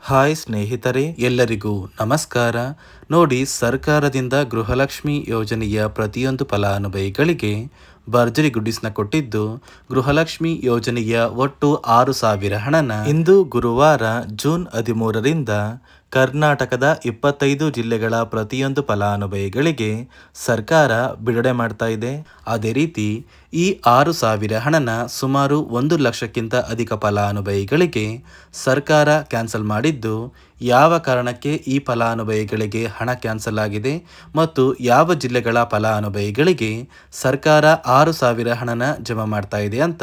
Hi ಸ್ನೇಹಿತರೆ, ಎಲ್ಲರಿಗೂ ನಮಸ್ಕಾರ. ನೋಡಿ, ಸರ್ಕಾರದಿಂದ ಗೃಹಲಕ್ಷ್ಮಿ ಯೋಜನೆಯ ಪ್ರತಿಯೊಂದು ಫಲಾನುಭವಿಗಳಿಗೆ ಭರ್ಜರಿ ಗುಡಿಸ್ನ ಕೊಟ್ಟಿದ್ದು, ಗೃಹಲಕ್ಷ್ಮಿ ಯೋಜನೆಯ ಒಟ್ಟು ಆರು ಸಾವಿರ ಹಣನ ಇಂದು ಗುರುವಾರ ಜೂನ್ ಹದಿಮೂರರಿಂದ ಕರ್ನಾಟಕದ ಇಪ್ಪತ್ತೈದು ಜಿಲ್ಲೆಗಳ ಪ್ರತಿಯೊಂದು ಫಲಾನುಭವಿಗಳಿಗೆ ಸರ್ಕಾರ ಬಿಡುಗಡೆ ಮಾಡ್ತಾ ಇದೆ. ಅದೇ ರೀತಿ, ಈ ಆರು ಸಾವಿರ ಹಣನ ಸುಮಾರು ಒಂದು ಲಕ್ಷಕ್ಕಿಂತ ಅಧಿಕ ಫಲಾನುಭವಿಗಳಿಗೆ ಸರ್ಕಾರ ಕ್ಯಾನ್ಸಲ್ ಮಾಡಿದ್ದು, ಯಾವ ಕಾರಣಕ್ಕೆ ಈ ಫಲಾನುಭವಿಗಳಿಗೆ ಹಣ ಕ್ಯಾನ್ಸಲ್ ಆಗಿದೆ ಮತ್ತು ಯಾವ ಜಿಲ್ಲೆಗಳ ಫಲಾನುಭವಿಗಳಿಗೆ ಸರ್ಕಾರ ಆರು ಸಾವಿರ ಹಣನ ಜಮಾ ಮಾಡ್ತಾ ಇದೆ ಅಂತ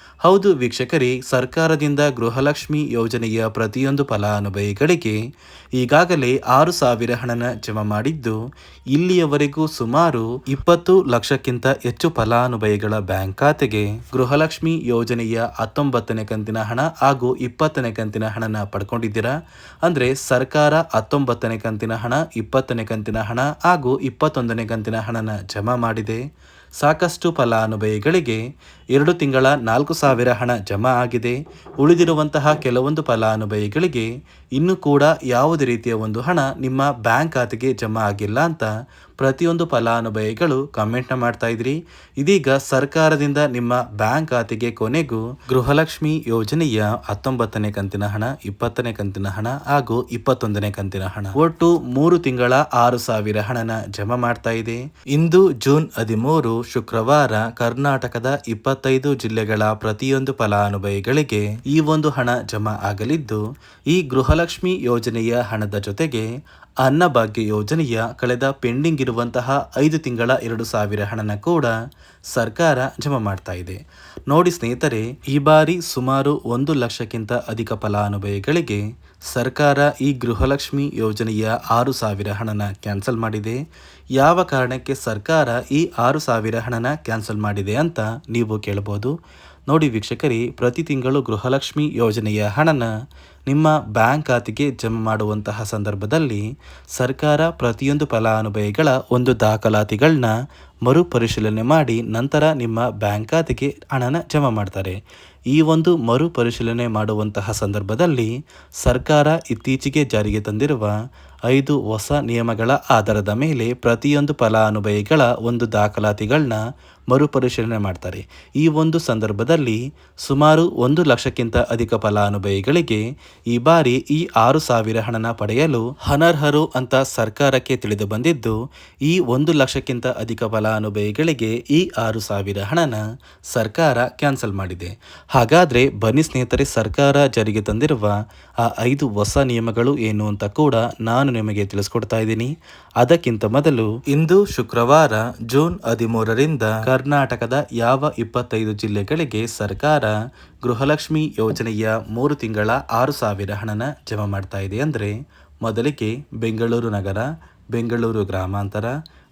ಹೌದು ವೀಕ್ಷಕರೇ, ಸರ್ಕಾರದಿಂದ ಗೃಹಲಕ್ಷ್ಮಿ ಯೋಜನೆಯ ಪ್ರತಿಯೊಂದು ಫಲಾನುಭವಿಗಳಿಗೆ ಈಗಾಗಲೇ ಆರು ಸಾವಿರ ಹಣನ ಜಮಾ ಮಾಡಿದ್ದು, ಇಲ್ಲಿಯವರೆಗೂ ಸುಮಾರು ಇಪ್ಪತ್ತು ಲಕ್ಷಕ್ಕಿಂತ ಹೆಚ್ಚು ಫಲಾನುಭವಿಗಳ ಬ್ಯಾಂಕ್ ಖಾತೆಗೆ ಗೃಹಲಕ್ಷ್ಮಿ ಯೋಜನೆಯ ಹತ್ತೊಂಬತ್ತನೇ ಕಂತಿನ ಹಣ ಹಾಗೂ ಇಪ್ಪತ್ತನೇ ಕಂತಿನ ಹಣನ ಪಡ್ಕೊಂಡಿದ್ದೀರಾ? ಅಂದರೆ ಸರ್ಕಾರ ಹತ್ತೊಂಬತ್ತನೇ ಕಂತಿನ ಹಣ, ಇಪ್ಪತ್ತನೇ ಕಂತಿನ ಹಣ ಹಾಗೂ ಇಪ್ಪತ್ತೊಂದನೇ ಕಂತಿನ ಹಣನ ಜಮಾ ಮಾಡಿದೆ. ಸಾಕಷ್ಟು ಫಲಾನುಭವಿಗಳಿಗೆ ಎರಡು ತಿಂಗಳ ನಾಲ್ಕು ಸಾವಿರ ಹಣ ಜಮಾ ಆಗಿದೆ. ಉಳಿದಿರುವಂತಹ ಕೆಲವೊಂದು ಫಲಾನುಭವಿಗಳಿಗೆ ಇನ್ನೂ ಕೂಡ ಯಾವುದೇ ರೀತಿಯ ಒಂದು ಹಣ ನಿಮ್ಮ ಬ್ಯಾಂಕ್ ಖಾತೆಗೆ ಜಮಾ ಆಗಿಲ್ಲ ಅಂತ ಪ್ರತಿಯೊಂದು ಫಲಾನುಭವಿಗಳು ಕಮೆಂಟ್ನ ಮಾಡ್ತಾ ಇದ್ರಿ. ಇದೀಗ ಸರ್ಕಾರದಿಂದ ನಿಮ್ಮ ಬ್ಯಾಂಕ್ ಖಾತೆಗೆ ಕೊನೆಗೂ ಗೃಹಲಕ್ಷ್ಮಿ ಯೋಜನೆಯ ಹತ್ತೊಂಬತ್ತನೇ ಕಂತಿನ ಹಣ, ಇಪ್ಪತ್ತನೇ ಕಂತಿನ ಹಣ ಹಾಗೂ ಇಪ್ಪತ್ತೊಂದನೇ ಕಂತಿನ ಹಣ. ಒಟ್ಟು ಮೂರು ತಿಂಗಳ ಆರು ಸಾವಿರ ಹಣನ ಜಮಾ ಮಾಡ್ತಾ ಇದೆ. ಇಂದು ಜೂನ್ ಹದಿಮೂರು ಶುಕ್ರವಾರ ಕರ್ನಾಟಕದ ಇಪ್ಪತ್ತೈದು ಜಿಲ್ಲೆಗಳ ಪ್ರತಿಯೊಂದು ಫಲಾನುಭವಿಗಳಿಗೆ ಈ ಒಂದು ಹಣ ಜಮಾ ಆಗಲಿದ್ದು, ಈ ಗೃಹಲಕ್ಷ್ಮಿ ಯೋಜನೆಯ ಹಣದ ಜೊತೆಗೆ ಅನ್ನಭಾಗ್ಯ ಯೋಜನೆಯ ಕಳೆದ ಪೆಂಡಿಂಗ್ ಇರುವಂತಹ ಐದು ತಿಂಗಳ ಎರಡು ಸಾವಿರ ಹಣನ ಕೂಡ ಸರ್ಕಾರ ಜಮಾ ಮಾಡ್ತಾ ಇದೆ. ನೋಡಿ ಸ್ನೇಹಿತರೆ, ಈ ಬಾರಿ ಸುಮಾರು ಒಂದು ಲಕ್ಷಕ್ಕಿಂತ ಅಧಿಕ ಫಲಾನುಭವಿಗಳಿಗೆ ಸರ್ಕಾರ ಈ ಗೃಹಲಕ್ಷ್ಮಿ ಯೋಜನೆಯ ಆರು ಸಾವಿರ ಹಣನ ಕ್ಯಾನ್ಸಲ್ ಮಾಡಿದೆ. ಯಾವ ಕಾರಣಕ್ಕೆ ಸರ್ಕಾರ ಈ ಆರು ಸಾವಿರ ಹಣನ ಕ್ಯಾನ್ಸಲ್ ಮಾಡಿದೆ ಅಂತ ನೀವು ಕೇಳಬಹುದು. ನೋಡಿ ವೀಕ್ಷಕರೇ, ಪ್ರತಿ ತಿಂಗಳು ಗೃಹಲಕ್ಷ್ಮಿ ಯೋಜನೆಯ ಹಣನ ನಿಮ್ಮ ಬ್ಯಾಂಕ್ ಖಾತೆಗೆ ಜಮಾ ಮಾಡುವಂತಹ ಸಂದರ್ಭದಲ್ಲಿ ಸರ್ಕಾರ ಪ್ರತಿಯೊಂದು ಫಲಾನುಭವಿಗಳ ಒಂದು ದಾಖಲಾತಿಗಳನ್ನ ಮರುಪರಿಶೀಲನೆ ಮಾಡಿ ನಂತರ ನಿಮ್ಮ ಬ್ಯಾಂಕ್ ಖಾತೆಗೆ ಹಣನ ಜಮಾ ಮಾಡ್ತಾರೆ. ಈ ಒಂದು ಮರುಪರಿಶೀಲನೆ ಮಾಡುವಂತಹ ಸಂದರ್ಭದಲ್ಲಿ ಸರ್ಕಾರ ಇತ್ತೀಚೆಗೆ ಜಾರಿಗೆ ತಂದಿರುವ ಐದು ಹೊಸ ನಿಯಮಗಳ ಆಧಾರದ ಮೇಲೆ ಪ್ರತಿಯೊಂದು ಫಲಾನುಭವಿಗಳ ಒಂದು ದಾಖಲಾತಿಗಳನ್ನ ಮರುಪರಿಶೀಲನೆ ಮಾಡ್ತಾರೆ. ಈ ಒಂದು ಸಂದರ್ಭದಲ್ಲಿ ಸುಮಾರು ಒಂದು ಲಕ್ಷಕ್ಕಿಂತ ಅಧಿಕ ಫಲಾನುಭವಿಗಳಿಗೆ ಈ ಬಾರಿ ಈ ಆರು ಸಾವಿರ ಹಣನ ಪಡೆಯಲು ಅನರ್ಹರು ಅಂತ ಸರ್ಕಾರಕ್ಕೆ ತಿಳಿದು ಬಂದಿದ್ದು, ಈ ಒಂದು ಲಕ್ಷಕ್ಕಿಂತ ಅಧಿಕ ಫಲಾನುಭವಿಗಳಿಗೆ ಈ ಆರು ಸಾವಿರ ಹಣನ ಸರ್ಕಾರ ಕ್ಯಾನ್ಸಲ್ ಮಾಡಿದೆ. ಹಾಗಾದರೆ ಬನ್ನಿ ಸ್ನೇಹಿತರೆ, ಸರ್ಕಾರ ಜಾರಿಗೆ ತಂದಿರುವ ಆ ಐದು ಹೊಸ ನಿಯಮಗಳು ಏನು ಅಂತ ಕೂಡ ನಾನು ನಿಮಗೆ ತಿಳಿಸ್ಕೊಡ್ತಾ ಇದ್ದೀನಿ. ಅದಕ್ಕಿಂತ ಮೊದಲು ಇಂದು ಶುಕ್ರವಾರ ಜೂನ್ ಹದಿಮೂರರಿಂದ ಕರ್ನಾಟಕದ ಯಾವ ಇಪ್ಪತ್ತೈದು ಜಿಲ್ಲೆಗಳಿಗೆ ಸರ್ಕಾರ ಗೃಹಲಕ್ಷ್ಮಿ ಯೋಜನೆಯ ಮೂರು ತಿಂಗಳ ಆರು ಸಾವಿರ ಹಣನ ಜಮಾ ಮಾಡ್ತಾ ಇದೆ ಅಂದರೆ ಮೊದಲಿಗೆ ಬೆಂಗಳೂರು ನಗರ, ಬೆಂಗಳೂರು ಗ್ರಾಮಾಂತರ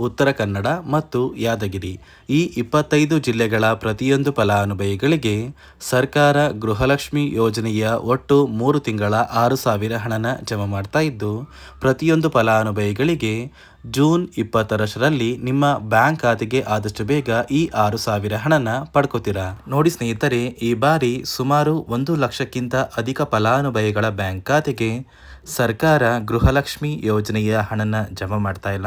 ಉತ್ತರ ಕನ್ನಡ ಮತ್ತು ಯಾದಗಿರಿ. ಈ ಇಪ್ಪತ್ತೈದು ಜಿಲ್ಲೆಗಳ ಪ್ರತಿಯೊಂದು ಫಲಾನುಭವಿಗಳಿಗೆ ಸರ್ಕಾರ ಗೃಹಲಕ್ಷ್ಮಿ ಯೋಜನೆಯ ಒಟ್ಟು ಮೂರು ತಿಂಗಳ ಆರು ಸಾವಿರ ಹಣನ ಜಮಾ ಮಾಡ್ತಾ ಇದ್ದು, ಪ್ರತಿಯೊಂದು ಫಲಾನುಭವಿಗಳಿಗೆ ಜೂನ್ ಇಪ್ಪತ್ತರಷ್ಟರಲ್ಲಿ ನಿಮ್ಮ ಬ್ಯಾಂಕ್ ಖಾತೆಗೆ ಆದಷ್ಟು ಬೇಗ ಈ ಆರು ಸಾವಿರ ಹಣನ ಪಡ್ಕೋತೀರಾ? ನೋಡಿ ಸ್ನೇಹಿತರೆ, ಈ ಬಾರಿ ಸುಮಾರು ಒಂದು ಲಕ್ಷಕ್ಕಿಂತ ಅಧಿಕ ಫಲಾನುಭವಿಗಳ ಬ್ಯಾಂಕ್ ಖಾತೆಗೆ ಸರ್ಕಾರ ಗೃಹಲಕ್ಷ್ಮಿ ಯೋಜನೆಯ ಹಣನ ಜಮಾ ಮಾಡ್ತಾ ಇಲ್ಲ.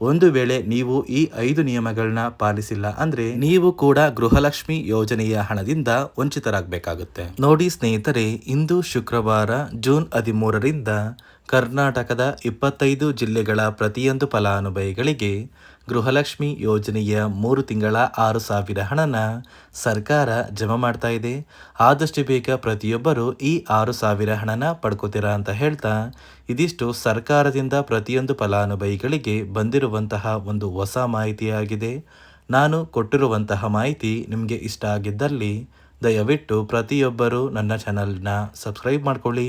ಒಂದು ವೇಳೆ ನೀವು ಈ ಐದು ನಿಯಮಗಳನ್ನ ಪಾಲಿಸಿಲ್ಲ ಅಂದ್ರೆ ನೀವು ಕೂಡ ಗೃಹಲಕ್ಷ್ಮಿ ಯೋಜನೆಯ ಹಣದಿಂದ ವಂಚಿತರಾಗಬೇಕಾಗುತ್ತೆ. ನೋಡಿ ಸ್ನೇಹಿತರೆ, ಇಂದು ಶುಕ್ರವಾರ ಜೂನ್ ಹದಿಮೂರರಿಂದ ಕರ್ನಾಟಕದ ಇಪ್ಪತ್ತೈದು ಜಿಲ್ಲೆಗಳ ಪ್ರತಿಯೊಂದು ಫಲಾನುಭವಿಗಳಿಗೆ ಗೃಹಲಕ್ಷ್ಮಿ ಯೋಜನೆಯ ಮೂರು ತಿಂಗಳ ಆರು ಸಾವಿರ ಹಣನ ಸರ್ಕಾರ ಜಮಾ ಮಾಡ್ತಾ ಇದೆ. ಆದಷ್ಟು ಬೇಗ ಪ್ರತಿಯೊಬ್ಬರು ಈ ಆರು ಸಾವಿರ ಹಣನ ಪಡ್ಕೋತೀರಾ ಅಂತ ಹೇಳ್ತಾ ಇದಿಷ್ಟು ಸರ್ಕಾರದಿಂದ ಪ್ರತಿಯೊಂದು ಫಲಾನುಭವಿಗಳಿಗೆ ಬಂದಿರುವಂತಹ ಒಂದು ಹೊಸ ಮಾಹಿತಿಯಾಗಿದೆ. ನಾನು ಕೊಟ್ಟಿರುವಂತಹ ಮಾಹಿತಿ ನಿಮಗೆ ಇಷ್ಟ ಆಗಿದ್ದಲ್ಲಿ ದಯವಿಟ್ಟು ಪ್ರತಿಯೊಬ್ಬರು ನನ್ನ ಚಾನಲ್ನ ಸಬ್ಸ್ಕ್ರೈಬ್ ಮಾಡ್ಕೊಳ್ಳಿ.